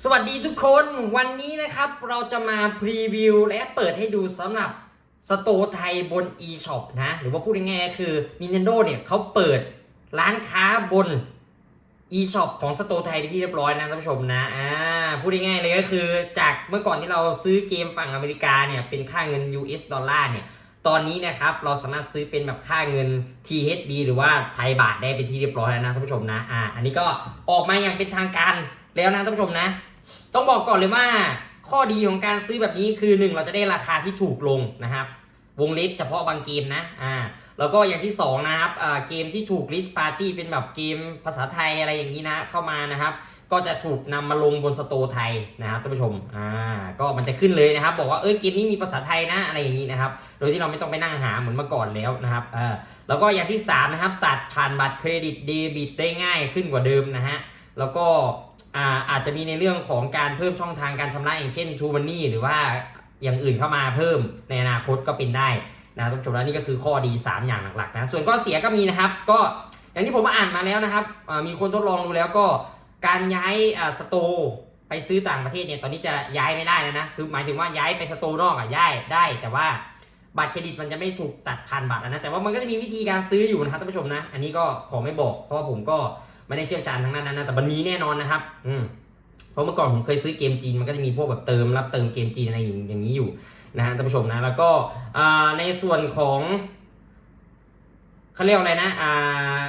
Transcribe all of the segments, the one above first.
สวัสดีทุกคนวันนี้นะครับเราจะมาพรีวิวและเปิดให้ดูสำหรับสโตร์ไทยบน eShop นะ หรือว่าพูดง่ายๆคือ Nintendo เนี่ยเขาเปิดร้านค้าบน eShop ของสโตร์ไทยไปที่เรียบร้อยนะท่านผู้ชมนะอ่าพูดง่ายๆเลยก็คือจากเมื่อก่อนที่เราซื้อเกมฝั่งอเมริกาเนี่ยเป็นค่าเงิน US ดอลลาร์เนี่ยตอนนี้นะครับเราสามารถซื้อเป็นแบบค่าเงิน THB หรือว่าไทยบาทได้เป็นที่เรียบร้อยแล้วนะท่านผู้ชมนะอ่าอันนี้ก็ออกมาอย่างเป็นทางการ แล้วนะท่านผู้ชมนะ ต้องบอกก่อนเลยว่า ข้อดีของการซื้อแบบนี้คือหนึ่งเราจะได้ราคาที่ถูกลงนะครับ วงเล็บเฉพาะบางเกมนะอ่าแล้วก็อย่างที่สองนะครับเกมที่ถูก list party เป็นแบบเกมภาษาไทยอะไรอย่างนี้นะเข้ามานะครับก็จะถูกนำมาลงบนสโตร์ไทยนะครับท่านผู้ชม อ่า ก็มันจะขึ้นเลยนะครับ บอกว่า เออเกมนี้มีภาษาไทยนะ อะไรอย่างนี้นะครับ โดยที่เราไม่ต้องไปนั่งหาเหมือนเมื่อก่อนแล้วนะครับ เออแล้วก็อย่างที่สามนะครับ ตัดผ่านบัตรเครดิตเดบิตได้ง่ายขึ้นกว่าเดิมนะฮะ แล้วก็ อาอาจจะมีในเรื่องของการเพิ่มช่องทางการชำระอย่างเช่น True Money หรือว่าอย่างอื่นเข้ามาเพิ่มในอนาคตก็เป็นได้นะท่านผู้ชมแล้วนี่ก็คือข้อดี 3 อย่างหลักๆนะส่วนข้อเสียก็มีนะครับ ก็อย่างที่ผมอ่านมาแล้วนะครับมีคนทดลองดูแล้วก็การย้ายสตร์ไปซื้อต่างประเทศเนี่ยตอนนี้จะย้ายไม่ได้แล้วนะคือหมายถึงว่าย้ายไปสตร์นอกอะย้ายได้แต่ว่า บัตรเครดิตมันจะไม่ถูกตัดผ่านบัตรนะแต่ว่ามันก็จะมีวิธีการซื้ออยู่นะครับท่านผู้ชมนะ อันนี้ก็ขอไม่บอก เพราะว่าผมก็ไม่ได้เชี่ยวชาญทางด้านนั้นนะแต่มันมีแน่นอนนะครับ อืมเพราะเมื่อก่อนผมเคยซื้อเกมจีนมันก็จะมีพวกแบบเติมรับเติมเกมจีนอะไรอย่างนี้อยู่นะฮะท่านผู้ชมนะแล้วก็ในส่วนของเขาเรียกอะไรนะอ่า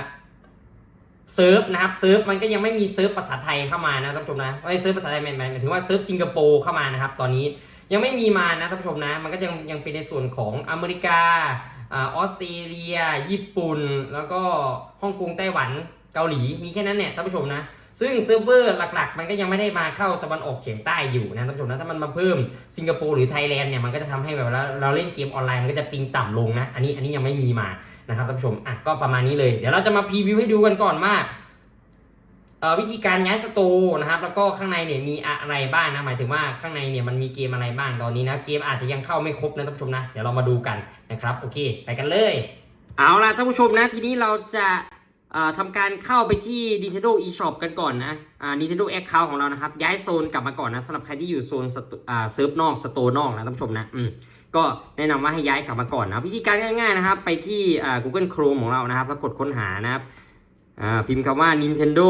เซิร์ฟนะครับเซิร์ฟมันก็ยังไม่มีเซิร์ฟภาษาไทยเข้ามานะท่านผู้ชมนะไม่เซิร์ฟภาษาไทยหมายหมายถึงว่าเซิร์ฟสิงคโปร์เข้ามานะครับ ตอนนี้ ยังไม่มีมานะท่านผู้ชมนะ มันก็ยังยังเป็นในส่วนของอเมริกาออสเตรเลีย ญี่ปุ่น แล้วก็ฮ่องกงไต้หวันเกาหลีมีแค่นั้นเนี่ยท่านผู้ชมนะซึ่งเซิร์ฟเวอร์หลักๆ มันก็ยังไม่ได้มาเข้าตะวันออกเฉียงใต้อยู่นะท่านผู้ชมนะถ้ามันมาเพิ่มสิงคโปร์หรือไทยแลนด์เนี่ยมันก็จะทำให้แบบเราเราเล่นเกมออนไลน์มันก็จะปิงต่ำลงนะอันนี้อันนี้ยังไม่มีมานะครับท่านผู้ชมอะก็ประมาณนี้เลย เดี๋ยวเราจะมาพรีวิวให้ดูกันก่อนว่า วิธีการย้ายสตร์นะครับ แล้วก็ข้างในเนี่ยมีอะไรบ้างนะหมายถึงว่าข้างในเนี่ยมันมีเกมอะไรบ้างตอนนี้นะเกมอาจจะยังเข้าไม่ครบนะท่านผู้ชมนะเดี๋ยวเรามาดูกันนะครับโอเค ไปกันเลย เอาล่ะท่านผู้ชมนะทีนี้เราจะทำการเข้าไปที่ Nintendo eShop กันก่อนนะอ่า Nintendo Account ของเรานะครับ ย้ายโซนกลับมาก่อนนะสำหรับใครที่อยู่โซนเซิร์ฟนอกสโตร์นอกนะท่านผู้ชมนะอืก็แนะนำว่าให้ย้ายกลับมาก่อนนะวิธีการง่ายๆนะครับ ไปที่ Google Chrome ของเรานะครับ แล้วกดค้นหานะครับพิมพ์คำว่า Nintendo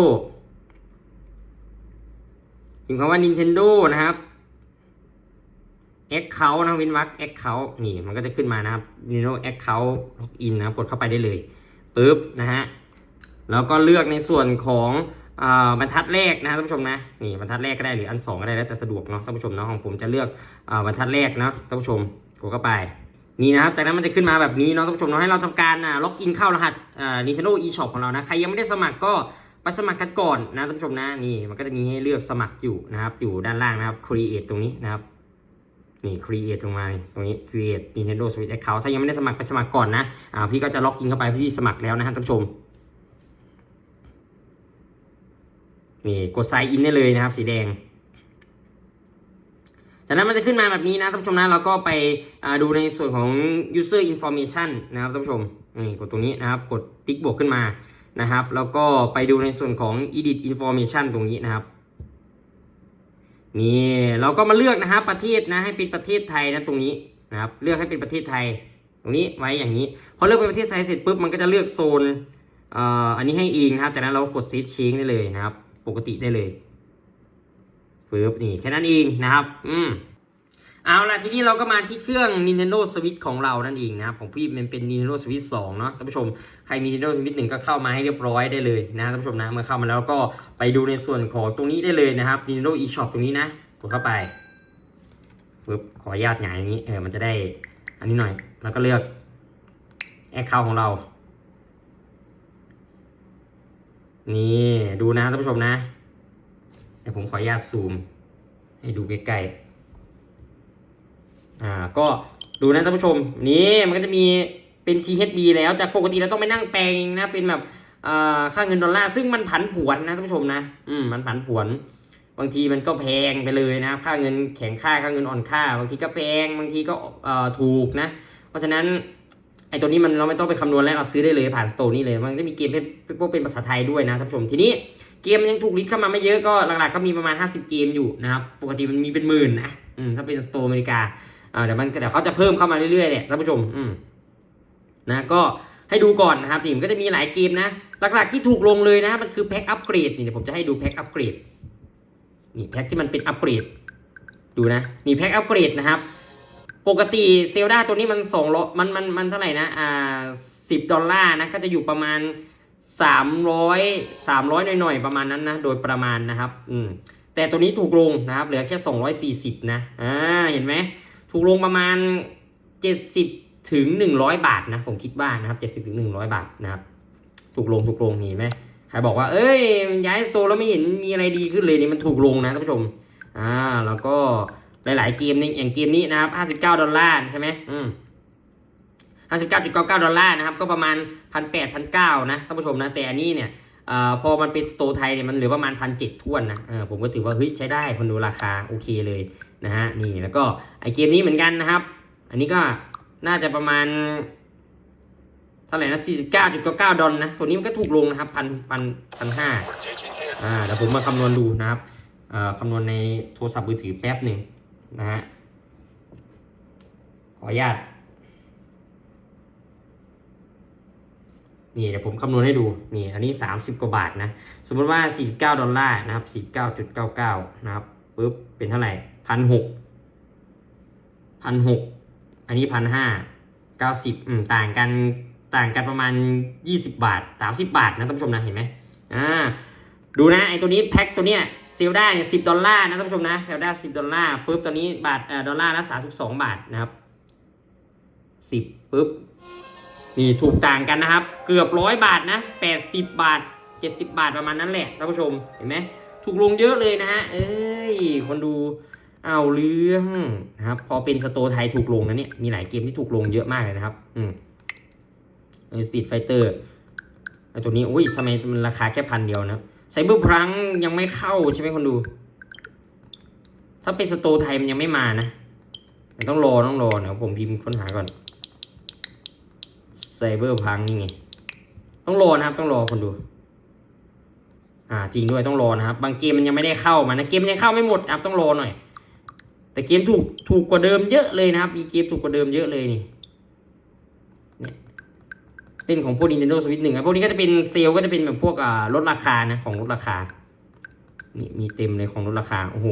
พิมพ์คำว่า Nintendo นะครับ Account นะว้นวรรค Account นี่มันก็จะขึ้นมานะครับ Nintendo Account Login นะครับกดเข้าไปได้เลยปึ๊บนะฮะแล้วก็เลือกในส่วนของบรรทัดแรกนะท่านผู้ชมนะนี่บรรทัดแรกก็ได้หรืออันสองก็ได้แล้วแต่สะดวกเนาะท่านผู้ชมเนาะของผมจะเลือกบรรทัดแรกเนาะท่านผู้ชมกดเข้าไปนี่นะครับจากนั้นมันจะขึ้นมาแบบนี้เนาะท่านผู้ชมเนาะให้เราทำการล็อกอินเข้ารหัส Nintendo eShop ของเรานะใครยังไม่ได้สมัครก็ ไปสมัครกันก่อนนะท่านผู้ชมนะนี่มันก็จะมีให้เลือกสมัครอยู่นะครับ อยู่ด้านล่างนะครับ create ตรงนี้นะครับนี่ create ตรงมาตรงนี้ create Nintendo Switch account ถ้ายังไม่ได้สมัครไปสมัครก่อนนะอ่าพี่ก็จะล็อกอินเข้าไปพี่สมัครแล้วนะฮะท่านผู้ชมนี่กด sign in ได้เลยนะครับ สีแดงจากนั้นมันจะขึ้นมาแบบนี้นะท่านผู้ชมนะเราก็ไปดูในส่วนของ user information นะครับท่านผู้ชมนี่กดตรงนี้นะครับ กดติ๊กบวกขึ้นมา นะครับ แล้วก็ไปดูในส่วนของ edit information ตรงนี้นะครับ นี่เราก็มาเลือกนะครับประเทศนะให้เป็นประเทศไทยนะตรงนี้นะครับ เลือกให้เป็นประเทศไทย ตรงนี้ไว้อย่างนี้ พอเลือกเป็นประเทศไทยเสร็จปุ๊บมันก็จะเลือกโซนเอ่ออันนี้ให้เองนะครับจากนั้นเรากด save change ได้เลยนะครับ ปกติได้เลยปึ๊บนี่แค่นั้นเองนะครับ อืม เอาล่ะทีนี้เราก็มาที่เครื่อง Nintendo Switch ของเรานั่นเองนะครับของพี่มันเป็น Nintendo Switch 2เนาะท่านผู้ชมใครมี Nintendo Switch 1 ก็เข้ามาให้เรียบร้อยได้เลยนะท่านผู้ชมนะเมื่อเข้ามาแล้วก็ไปดูในส่วนของตรงนี้ได้เลยนะครับ Nintendo eShop ตรงนี้นะกดเข้าไปปึ๊บขออนุญาตหงายอย่างนี้เออมันจะได้อันนี้หน่อย แล้วก็เลือก Account ของเรา นี่ดูนะท่านผู้ชมนะเดี๋ยวผมขออนุญาตซูม ให้ดูใกล้ๆ อ่าก็ดูนะท่านผู้ชม นี่มันก็จะมีเป็น THB แล้วจากปกติเราต้องไปนั่งแปลงนะเป็นแบบอ่าค่าเงินดอลลาร์ซึ่งมันผันผวนนะท่านผู้ชมนะอืมมันผันผวน บางทีมันก็แพงไปเลยนะค่าเงินแข็งค่าค่าเงินอ่อนค่า บางทีก็แพงบางทีก็อ่อถูกนะ เพราะฉะนั้นไอ้ตัวนี้มันเราไม่ต้องไปคำนวณแล้วเราซื้อได้เลยผ่านสโตร์นี่เลยมันก็มีเกมเป็นพวกเป็นภาษาไทยด้วยนะท่านผู้ชมทีนี้เกมยังถูกลิสต์เข้ามาไม่เยอะก็หลักๆก็มีประมาณ 50 เกมอยู่นะครับปกติมันมีเป็นหมื่นนะอืมถ้าเป็นสโตร์อเมริกา เดี๋ยวมันเดี๋ยวเขาจะเพิ่มเข้ามาเรื่อยๆเนี่ยท่านผู้ชมอืมนะก็ให้ดูก่อนนะครับทีมก็จะมีหลายเกมนะ หลักๆที่ถูกลงเลยนะครับมันคือแพ็คอัปเกรดนี่เดี๋ยวผมจะให้ดูแพ็คอัปเกรดนี่แพ็คที่มันเป็นอัปเกรด ดูนะนี่แพ็คอัปเกรดนะครับ ปกติเซลดาตัวนี้มันสองมันมันมันเท่าไหร่นะอ่าสิบดอลลาร์นะก็จะอยู่ประมาณสามร้อยสามร้อยหน่อยๆ ประมาณนั้นนะโดยประมาณนะครับอืมแต่ตัวนี้ถูกลงนะครับเหลือแค่สองร้อยสี่สิบนะอ่าเห็นไหม ถูกลงประมาณเจ็ดสิบถึงหนึ่งร้อยบาทนะ ผมคิดว่านะครับเจ็ดสิบถึงหนึ่งร้อยบาทนะครับ ถูกลงถูกลงนี่ไหมใครบอกว่า เอ้ยย้ายสโตร์แล้วไม่เห็นมีอะไรดีขึ้นเลยนี่มันถูกลงนะท่านผู้ชมอ่าแล้วก็หลาย ๆ เกมในอย่างเกมนี้นะครับห้าสิบเก้าดอลลาร์ใช่ไหมอืม59.99 ดอลลาร์นะครับ ก็ประมาณ 1,800 1,900 นะท่านผู้ชมนะ แต่อันนี้เนี่ยอ่อพอมันเป็นสโตไทยเนี่ยมันเหลือประมาณ 1,700ท้วนนะผมก็ถือว่าเฮ้ยใช้ได้คนดูราคาโอเคเลย นะฮะนี่แล้วก็ไอเกมนี้เหมือนกันนะครับ อันนี้ก็น่าจะประมาณเท่าไหร่นะ49.99ดอลนะตัวนี้มันก็ถูกลงนะครับพันพันพันห้าอ่าเดี๋ยวผมมาคำนวณดูนะครับเอ่อคำนวณในโทรศัพท์มือถือแป๊บหนึ่งนะฮะขออนุญาตนี่เดี๋ยวผมคำนวณให้ดูนี่อันนี้ 30 กว่าบาทนะ สมมติว่า 49 ดอลลาร์นะครับ 49.99 นะครับ ปุ๊บเป็นเท่าไหร่พันหกพันหกอันนี้พันห้าเก้าสิบอืมต่างกันต่างกันประมาณ 20 บาท 30 บาทนะท่านผู้ชมนะเห็นไหมอ่าดูนะไอตัวนี้แพ็คตัวเนี้ยเซลได้เนี่ยสิดอลลาร์นะท่านผู้ชมนะเซลได้สิบดอลลาร์ปุ๊บตัวนี้บาทเอ่อดอลลาร์ละ32บสองบาทนะครับ10ปุ๊บนี่ถูกต่างกันนะครับ เกือบร้อยบาทนะแปดสิบบาทเจ็ดสิบบาทประมาณนั้นแหละท่านผู้ชมเห็นไหม ถูกลงเยอะเลยนะฮะ เอ้ย คนดูเอาเรื่องนะครับ พอเป็นสโตไทยถูกลงนะเนี่ย มีหลายเกมที่ถูกลงเยอะมากเลยนะครับ อืมสตรีทไฟเตอร์ไอตัวนี้ อุ้ยทำไมมันราคาแค่พันเดียวนะไซเบอร์พลังยังไม่เข้าใช่ไหมคนดู ถ้าเป็นสโตไทยมันยังไม่มานะต้องรอต้องรอนะผมพิมพ์ค้นหาก่อนไซเบอร์พังนี่ไง ต้องรอนะครับ ต้องรอคนดู อ่าจริงด้วยต้องรอนะครับ บางเกมมันยังไม่ได้เข้ามานะเกมมันยังเข้าไม่หมดนะครับต้องรอหน่อย แต่เกมถูกถูกกว่าเดิมเยอะเลยนะครับ มีเกมถูกกว่าเดิมเยอะเลยนี่เนี่ยเป็นของพวก Nintendo Switch หนึ่งพวกนี้ก็จะเป็นเซลก็จะเป็นแบบพวกอ่าลดราคานะของลดราคา นี่มีเต็มเลยของลดราคา โอ้โห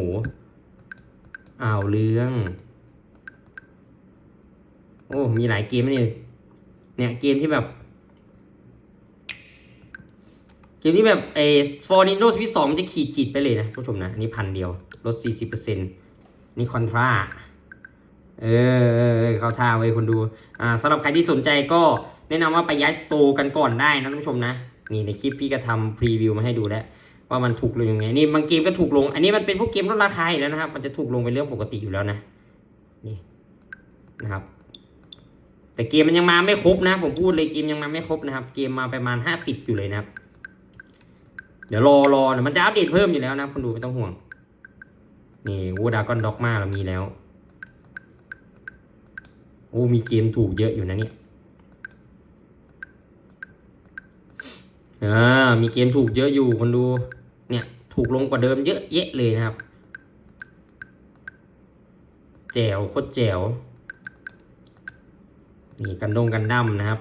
อ้าวเรื่อง โอ้ มีหลายเกมนี่เนี่ยเกมที่แบบ เกมที่แบบเอฟอร์นิโนสวิตสองมันจะขีดขีดไปเลยนะผู้ชมนะอันนี้พันเดียว ลดสี่สิบเปอร์เซ็นต์นี่คอนทราเออเข้าท่าไว้คนดู อ่าสำหรับใครที่สนใจก็แนะนำว่าไปย้ายสโตร์กันก่อนได้นะท่านผู้ชมนะ นี่ในคลิปพี่ก็ทำพรีวิวมาให้ดูแล้วว่ามันถูกลงยังไง นี่บางเกมก็ถูกลง อันนี้มันเป็นพวกเกมลดราคาอยู่แล้วนะครับ มันจะถูกลงเป็นเรื่องปกติอยู่แล้วนะ นี่นะครับ แต่เกมมันยังมาไม่ครบนะ ผมพูดเลยเกมยังมาไม่ครบนะครับ เกมมาประมาณห้าสิบอยู่เลยนะครับ เดี๋ยวรอรอเดี๋ยวมันจะอัปเดตเพิ่มอยู่แล้วนะคนดูไม่ต้องห่วง นี่วูดากอนด็อกมาเรามีแล้ว โอ้มีเกมถูกเยอะอยู่นะเนี่ยอ่ามีเกมถูกเยอะอยู่คนดู เนี่ยถูกลงกว่าเดิมเยอะแยะเลยนะครับ แจ๋วโคตรแจ๋วนี่กันดงกันดั้มนะครับ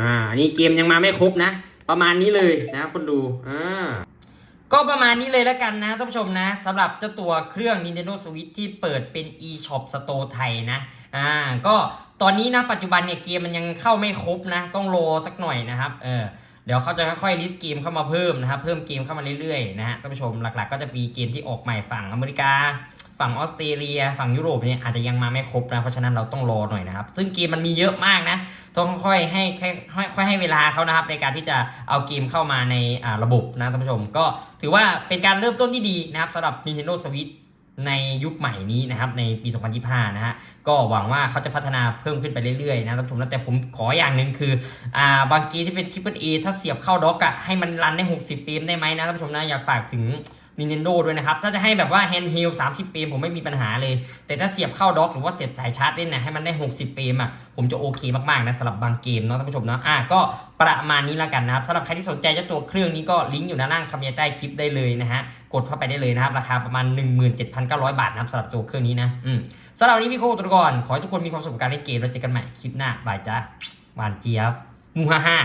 อ่า อันนี้เกมยังมาไม่ครบนะ ประมาณนี้เลยนะคนดูอ่าก็ประมาณนี้เลยแล้วกันนะท่านผู้ชมนะสำหรับเจ้าตัวเครื่อง Nintendo Switch ที่เปิดเป็น eShop Store ไทยนะอ่าก็ตอนนี้นะปัจจุบันเนี่ยเกมมันยังเข้าไม่ครบนะ ต้องรอสักหน่อยนะครับเออเดี๋ยวเขาจะค่อยๆลิสต์เกมเข้ามาเพิ่มนะครับ เพิ่มเกมเข้ามาเรื่อยๆนะฮะท่านผู้ชมหลักๆ ก็จะมีเกมที่ออกใหม่ฝั่งอเมริกา ฝั่งออสเตรเลีย ฝั่งยุโรปเนี่ยอาจจะยังมาไม่ครบนะ เพราะฉะนั้นเราต้องรอหน่อยนะครับ ซึ่งเกมมันมีเยอะมากนะ ต้องค่อยให้ค่อยให้เวลาเขานะครับในการที่จะเอาเกมเข้ามาในอ่าระบบนะท่านผู้ชม ก็ถือว่าเป็นการเริ่มต้นที่ดีนะครับสำหรับ Nintendo Switch ในยุคใหม่นี้นะครับในปี 2025 นะฮะก็หวังว่าเขาจะพัฒนาเพิ่มขึ้นไปเรื่อยๆนะท่านผู้ชมนะแต่ผมขออย่างหนึ่งคืออ่าบางเกมที่เป็น Triple A ถ้าเสียบเข้าด็อกอะให้มันรันได้ 60เฟรมได้ไหมนะท่านผู้ชมนะอยากฝากถึง Nintendo ด้วยนะครับ ถ้าจะให้แบบว่า handheld 30 เฟรมผมไม่มีปัญหาเลย แต่ถ้าเสียบเข้าด็อกหรือว่าเสียบสายชาร์จเล่นนะให้มันได้ 60 เฟรมอะผมจะโอเคมากๆนะสำหรับบางเกมเนาะท่านผู้ชมเนาะอะก็ประมาณนี้แล้วกันนะครับสำหรับใครที่สนใจเจ้าตัวเครื่องนี้ก็ลิงก์อยู่ด้านล่างคำยายใต้คลิปได้เลยนะฮะกดเข้าไปได้เลยนะครับราคาประมาณ 17,900 บาทนะครับสำหรับตัวเครื่องนี้นะอืมสำหรับวันนี้พี่โคตัวก่อนขอให้ทุกคนมีความสุขกับการเล่นเกมแล้วเจอกันใหม่คลิปหน้าบายจ้าหวานเจี๊ยบมูฮ่าฮ่า